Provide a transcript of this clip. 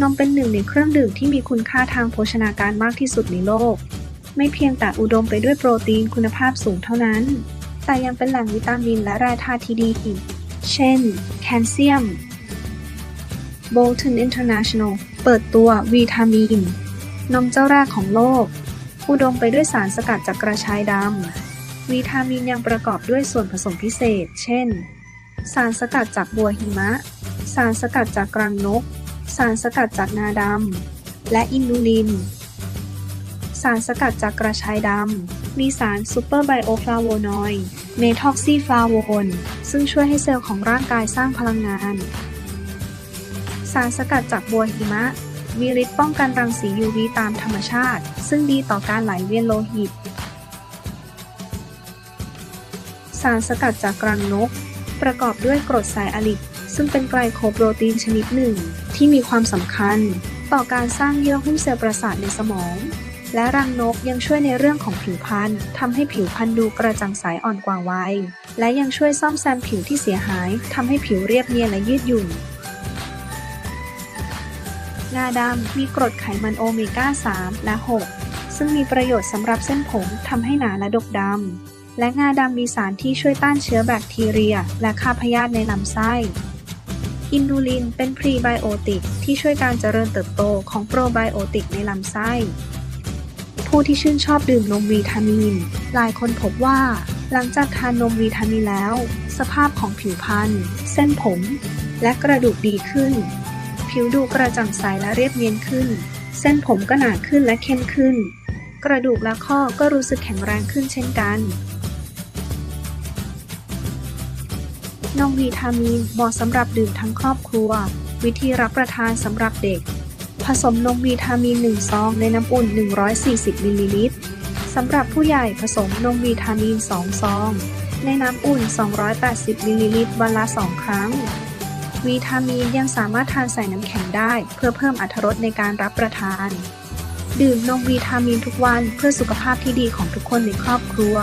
นมเป็นหนึ่งในเครื่องดื่มที่มีคุณค่าทางโภชนาการมากที่สุดในโลก ไม่เพียงแต่อุดมไปด้วยโปรตีนคุณภาพสูงเท่านั้น แต่ยังเป็นแหล่งวิตามินและแร่ธาตุที่ดีอีก เช่น แคลเซียม Bolton International เปิดตัววีทามินนมเจ้าแรกของโลก อุดมไปด้วยสารสกัดจากกระชายดำวีทามินยังประกอบด้วยส่วนผสมพิเศษ เช่น สารสกัดจากบัวหิมะ สารสกัดจากกรังนก สารสกัดจากงาดำ และอินูลิน สารสกัดจากกระชายดำ มีสารซูเปอร์ไบโอฟลาโวนอยด์เมทอกซีฟลาโวนซึ่งช่วยให้เซลล์ของร่างกายสร้างพลังงาน สารสกัดจากบัวหิมะ มีฤทธิ์ป้องกันรังสี UV ตามธรรมชาติ ซึ่งดีต่อการไหลเวียนโลหิต สารสกัดจากกรังนก ประกอบด้วยกรดไซอาลิก ซึ่งเป็นไกลโคโปรตีนชนิดหนึ่ง ที่มีความสำคัญ ต่อการสร้างเยื่อหุ้มเซลล์ประสาทในสมอง และรังนกยังช่วยในเรื่องของผิวพรรณทำให้ผิวพรรณดูกระจ่างใสอ่อนกว่าวัย และยังช่วยซ่อมแซมผิวที่เสียหายทำให้ผิวเรียบเนียนและยืดหยุ่นงาดำมีกรดไขมันโอเมก้า 3 และ 6 ซึ่งมีประโยชน์สำหรับเส้นผมทำให้หนาและดกดำ และงาดำมีสารที่ช่วยต้านเชื้อแบคทีเรีย และฆ่าพยาธิในลำไส้ อินดูลินเป็นพรีไบโอติกที่ช่วยการเจริญเติบโตของโปรไบโอติกในลำไส้ ผู้ที่ชื่นชอบดื่มนมวีทามิน หลายคนพบว่า หลังจากทานนมวีทามินแล้ว สภาพของผิวพรรณเส้นผม และกระดูกดีขึ้น ผิวดูกระจ่างใสและเรียบเนียนขึ้น เส้นผมก็หนาขึ้นและเข้มขึ้น กระดูกและข้อก็รู้สึกแข็งแรงขึ้นเช่นกัน นมวีทามินเหมาะสำหรับดื่มทั้งครอบครัว วิธีรับประทานสำหรับเด็ก ผสมนมวีทามิน1 ซอง ในน้ำอุ่น 140มิลลิลิตรสำหรับผู้ใหญ่ผสมนมวีทามิน2 ซอง ในน้ำอุ่น 280มิลลิลิตรวันละ 2 ครั้ง วีทามินยังสามารถทานใส่น้ำแข็งได้ เพื่อเพิ่มอรรถรสในการรับประทาน ดื่มนมวีทามินทุกวันเพื่อสุขภาพที่ดีของทุกคนในครอบครัว